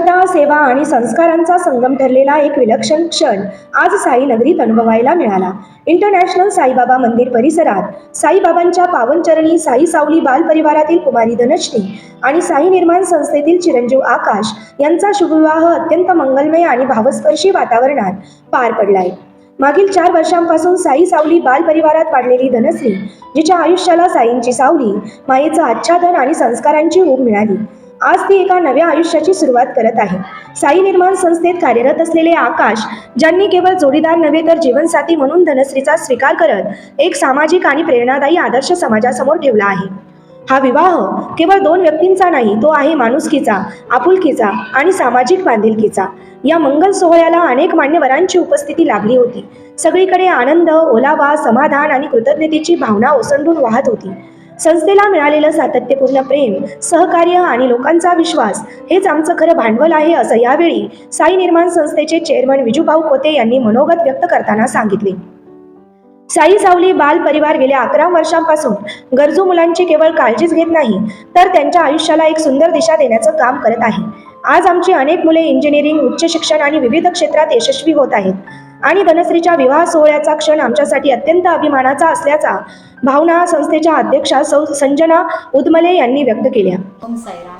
श्रद्धा सेवा आणि संस्कारांचा संगम ठरलेला एक विलक्षण क्षण आज साई नगरीत अनुभवायला मिळाला. इंटरनॅशनल साईबाबा मंदिर परिसरात साईबाबांच्या पावनचरणी साई सावली बाल परिवारातील कुमारी धनश्री आणि साई निर्माण संस्थेतील चिरंजीव आकाश यांचा शुभविवाह अत्यंत मंगलमय आणि भावस्पर्शी वातावरणात पार पडलाय. मागील चार वर्षांपासून साई सावली बाल परिवारात वाढलेली धनश्री जिच्या आयुष्याला साईंची सावली मायेचं आच्छादन आणि संस्कारांची ऊब मिळाली. आज ती एका नव्या आयुष्याची सुरुवात करत आहे. साई निर्माण संस्थेत कार्यरत असलेले आकाश ज्यांनी केवळ जोडीदार नव्हे तर जीवनसाथी म्हणून धनश्रीचा स्वीकार करत एक सामाजिक आणि प्रेरणादायी आदर्श समाजासमोर ठेवला आहे. हा विवाह केवळ दोन व्यक्तींचा नाही तो आहे माणुसकीचा आपुलकीचा आणि सामाजिक बांधिलकीचा. या मंगल सोहळ्याला अनेक मान्यवरांची उपस्थिती लाभली होती. सगळीकडे आनंद ओलावा समाधान आणि कृतज्ञतेची भावना ओसंडून वाहत होती. संस्थेला मिळालेलं सातत्यपूर्ण प्रेम सहकार्य आणि लोकांचा विश्वास हेच आमचं खरं भांडवल आहे असं यावेळी साई निर्माण संस्थेचे चेअरमन विजूभाऊ कोते यांनी मनोगत व्यक्त करताना सांगितले. साई सावली बाल परिवार गेल्या अकरा वर्षांपासून गरजू मुलांची केवळ काळजीच घेत नाही तर त्यांच्या आयुष्याला एक सुंदर दिशा देण्याचं काम करत आहे. आज आमची अनेक मुले इंजिनिअरिंग उच्च शिक्षण आणि विविध क्षेत्रात यशस्वी होत आहेत आणि धनश्रीच्या विवाह सोहळ्याचा क्षण आमच्यासाठी अत्यंत अभिमानाचा असल्याचा भावना संस्थेच्या अध्यक्षा सौ संजना उदमले यांनी व्यक्त केल्या. ओम साईराम.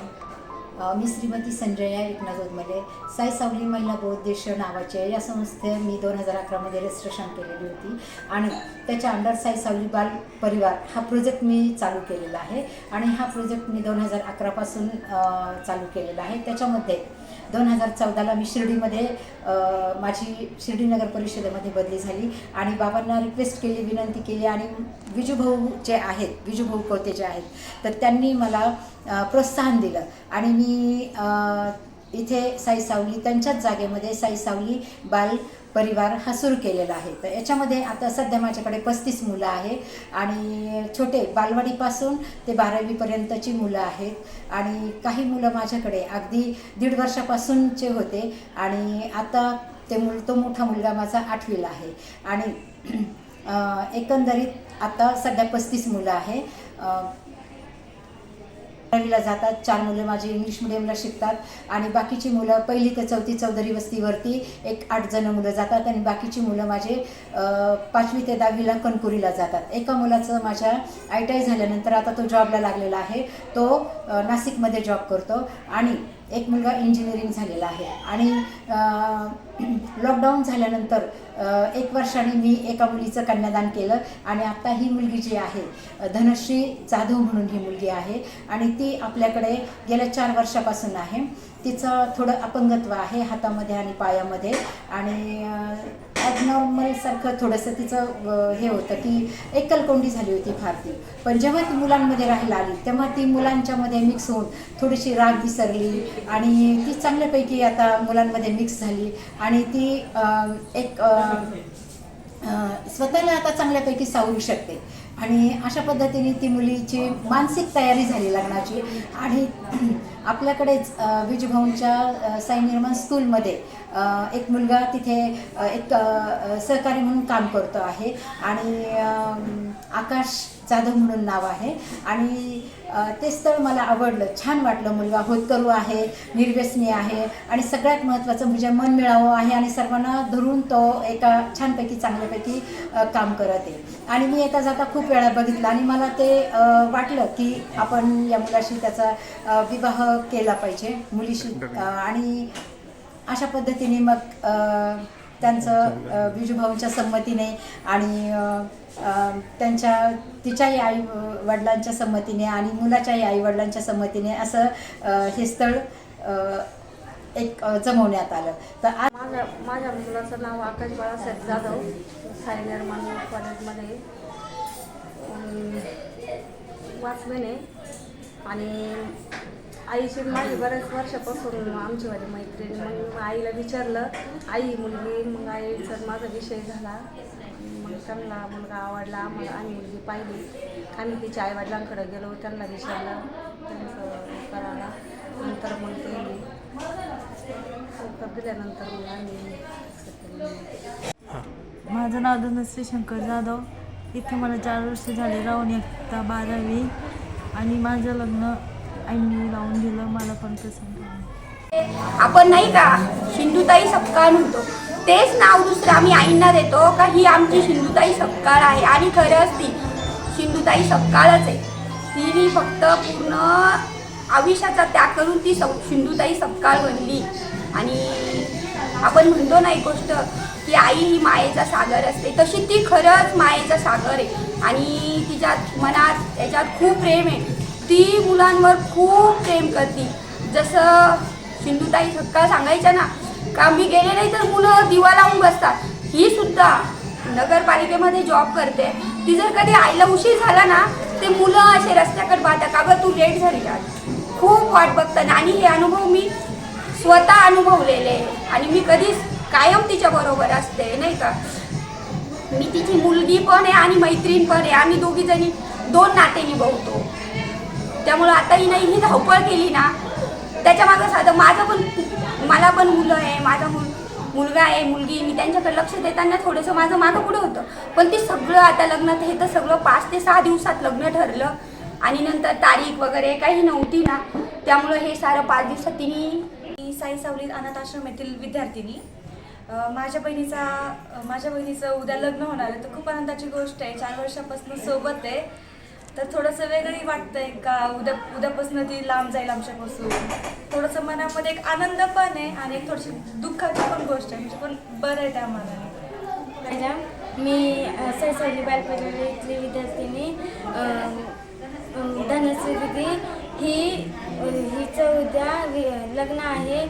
मी श्रीमती संजया एकनाथ उदमले. साई सावली महिला बौद्ध नावाचे या संस्थे मी दोन हजार अकरामध्ये रजिस्ट्रेशन केलेली होती. आणि त्याच्या अंडर साई सावली बाल परिवार हा प्रोजेक्ट मी चालू केलेला आहे. आणि हा प्रोजेक्ट मी दोन हजार अकरापासून चालू केलेला आहे. त्याच्यामध्ये दोन हजार चौदाला मी शिर्डीमध्ये माझी शिर्डी नगर परिषदेमध्ये बदली झाली आणि बाबांना रिक्वेस्ट केली विनंती केली आणि विजूभाऊ जे आहेत विजूभाऊ कोते जे आहेत तर त्यांनी मला प्रोत्साहन दिलं. आणि मी इथे साई सावली त्यांच्याच जागेमध्ये साई सावली बाल परिवार हा सुरू केलेला आहे. तर याच्यामध्ये आता सध्या माझ्याकडे पस्तीस मुलं आहे आणि छोटे बालवाडीपासून ते बारावीपर्यंतची मुलं आहेत. आणि काही मुलं माझ्याकडे अगदी दीड वर्षापासूनचे होते आणि आता ते मुल तो मोठा मुलगा माझा आठवीला आहे. आणि एकंदरीत आता सध्या पस्तीस मुलं आहे. अ, जातात. चार मुलं माझी इंग्लिश मिडियमला शिकतात. आणि बाकीची मुलं पहिली ते चौथी चौधरी वस्तीवरती एक आठ जण मुलं जातात. आणि बाकीची मुलं माझे पाचवी ते दहावीला कणकुरीला जातात. एका मुलाचं माझ्या आय टी आय झाल्यानंतर आता तो जॉबला लागलेला आहे. तो नाशिकमध्ये जॉब करतो. आणि एक मुलगा इंजिनिअरिंग झालेला आहे. आणि लॉकडाऊन झाल्यानंतर एक वर्षाने मी एका मुलीचं कन्यादान केलं आणि आत्ता ही मुलगी जी आहे धनश्री जाधव म्हणून ही मुलगी आहे. आणि ती आपल्याकडे गेल्या चार वर्षापासून आहे. तिचं थोडं अपंगत्व आहे हातामध्ये आणि पायामध्ये. आणि ॲबनॉर्मलसारखं थोडंसं तिचं हे होतं की एकलकोंडी झाली होती फार ती. पण जेव्हा ती मुलांमध्ये राहायला आली तेव्हा ती मुलांच्यामध्ये मिक्स होऊन थोडीशी राग विसरली आणि ती चांगल्यापैकी आता मुलांमध्ये मिक्स झाली आणि ती एक स्वतःला आता चांगल्यापैकी सावरू शकते. आणि अशा पद्धतीने ती मुलीची मानसिक तयारी झाली लग्नाची. आणि आपल्याकडेच अ, विजूभाऊंच्या साई निर्माण स्कूलमध्ये एक मुलगा तिथे एक सहकारी म्हणून काम करतो आहे. आणि आकाश जाधव म्हणून नाव आहे. आणि ते स्थळ मला आवडलं. छान वाटलं. मुलगा होतकरू आहे निर्व्यसनी आहे आणि सगळ्यात महत्त्वाचं म्हणजे मन मिळावं आहे आणि सर्वांना धरून तो एका छानपैकी चांगल्यापैकी काम करत आहे. आणि मी येता जाता खूप वेळा बघितलं आणि मला ते वाटलं की आपण या मुलाशी त्याचा विवाह केला पाहिजे. मुलीशी आणि अशा पद्धतीने मग त्यांचं विजूभाऊंच्या संमतीने आणि त्यांच्या तिच्याही आई वडिलांच्या संमतीने आणि मुलाच्याही आई वडिलांच्या संमतीने असं हे स्थळ एक जमवण्यात आलं. तर आज माझ्या माझ्या मुलाचं नाव आकाश बाळासाहेब जाधव साई निर्माण कॉलेजमध्ये. वाचमेन आहे. आणि आईची माझी बऱ्याच वर्षापासून आमची माझी मैत्रीण मग आईला विचारलं आई मुलगी मग आईचा माझा विषय झाला. मग त्यांना मुलगा आवडला मग आम्ही मुलगी पाहिली. आम्ही तिच्या आईवडिलांकडे गेलो त्यांना विचारलं. त्यांचं करायला नंतर मग ते दिल्यानंतर मग आम्ही माझं नाव धनश्री शंकर जाधव. इथे मला चार वर्ष झाले राहून एकता बारावी. आणि माझं लग्न आईने लावून दिलं मला पण पसंत आहे आपण नाही का? सिंधुताई सपकाळ म्हणतो. तेच नाव दुसरं आम्ही आईंना देतो का ही आमची सिंधुताई सपकाळ आहे. आणि खरंच ती सिंधुताई सपकाळच आहे. तिने फक्त पूर्ण आयुष्याचा त्याग करून ती सप सिंधुताई सपकाळ बनली. आणि आपण म्हणतो ना एक गोष्ट की आई ही मायेचा सागर असते. तशी ती खरंच मायेचा सागर आहे. आणि तिच्यात मनात त्याच्यात खूप प्रेम आहे. ती मुलांवर खूप प्रेम करते. जसं सिंधुताई सपकाळ सांगायच्या ना का मी गेले नाही तर मुलं दिवा लावून बसतात. ही सुद्धा नगरपालिकेमध्ये जॉब करते. ती जर कधी आईला उशीर झाला ना ते मुलं असे रस्त्याकडे पाहतात. का गं तू लेट झाली आज? खूप वाट बघतात. आणि हे अनुभव मी स्वतः अनुभवलेले आणि मी कधीच कायम तिच्या बरोबर असते नाही का? मी तिची मुलगी पण आहे आणि मैत्रीण पण आहे. आम्ही दोघी जणी दोन नाते निभवतो. त्यामुळं आता ही नाही ही धावपळ केली ना त्याच्या मागं साधं माझं पण मला पण मुलं आहे माझा मुल मुलगा आहे मुलगी मी त्यांच्याकडे लक्ष देताना थोडंसं माझं मागं पुढं होतं. पण ते सगळं आता लग्नात हे तर सगळं पाच ते सहा दिवसात लग्न ठरलं. आणि नंतर तारीख वगैरे काही नव्हती ना. त्यामुळं हे सारं पाच दिवसात तिने मी साई सावली अनाथ आश्रम येथील विद्यार्थिनी. माझ्या बहिणीचा माझ्या बहिणीचं उद्या लग्न होणार आहे. तर खूप आनंदाची गोष्ट आहे. चार वर्षापासून सोबत आहे. तर थोडंसं वेगळी वाटतंय का? उद्या उद्यापासून ती लांब जाईल आमच्यापासून. थोडंसं मनामध्ये एक आनंद पण आहे आणि एक थोडीशी दुःखाची पण गोष्ट आहे म्हणजे पण बरं आहे त्या मनाने. मी सरसवली बालपरिवार इथली विद्यार्थिनी धनश्री दिदी. ही हिचं उद्या लग्न आहे.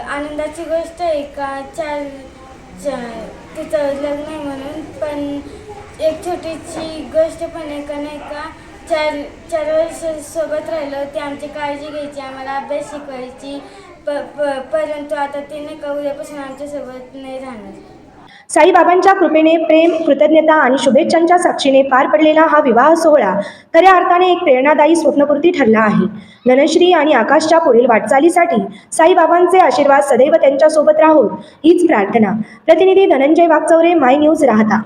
आनंदाची गोष्ट आहे का? चार तिचं लग्न आहे म्हणून पण एक छोटीशी गोष्ट पण आहे का नाही का? चार चार वर्ष सोबत राहिलो ते आमची काळजी घ्यायची आम्हाला अभ्यास शिकवायची प प परंतु आता ते नाही का उद्यापासून आमच्यासोबत नाही राहणार. साईबाबांच्या कृपेने प्रेम कृतज्ञता आणि शुभेच्छांच्या साक्षीने पार पडलेला हा विवाह सोहळा खऱ्या अर्थाने एक प्रेरणादायी स्वप्नपूर्ती ठरला आहे. धनश्री आणि आकाशच्या पुढील वाटचालीसाठी साईबाबांचे आशीर्वाद सदैव त्यांच्यासोबत राहोत हीच प्रार्थना. प्रतिनिधी धनंजय वागचौरे माय न्यूज राहता.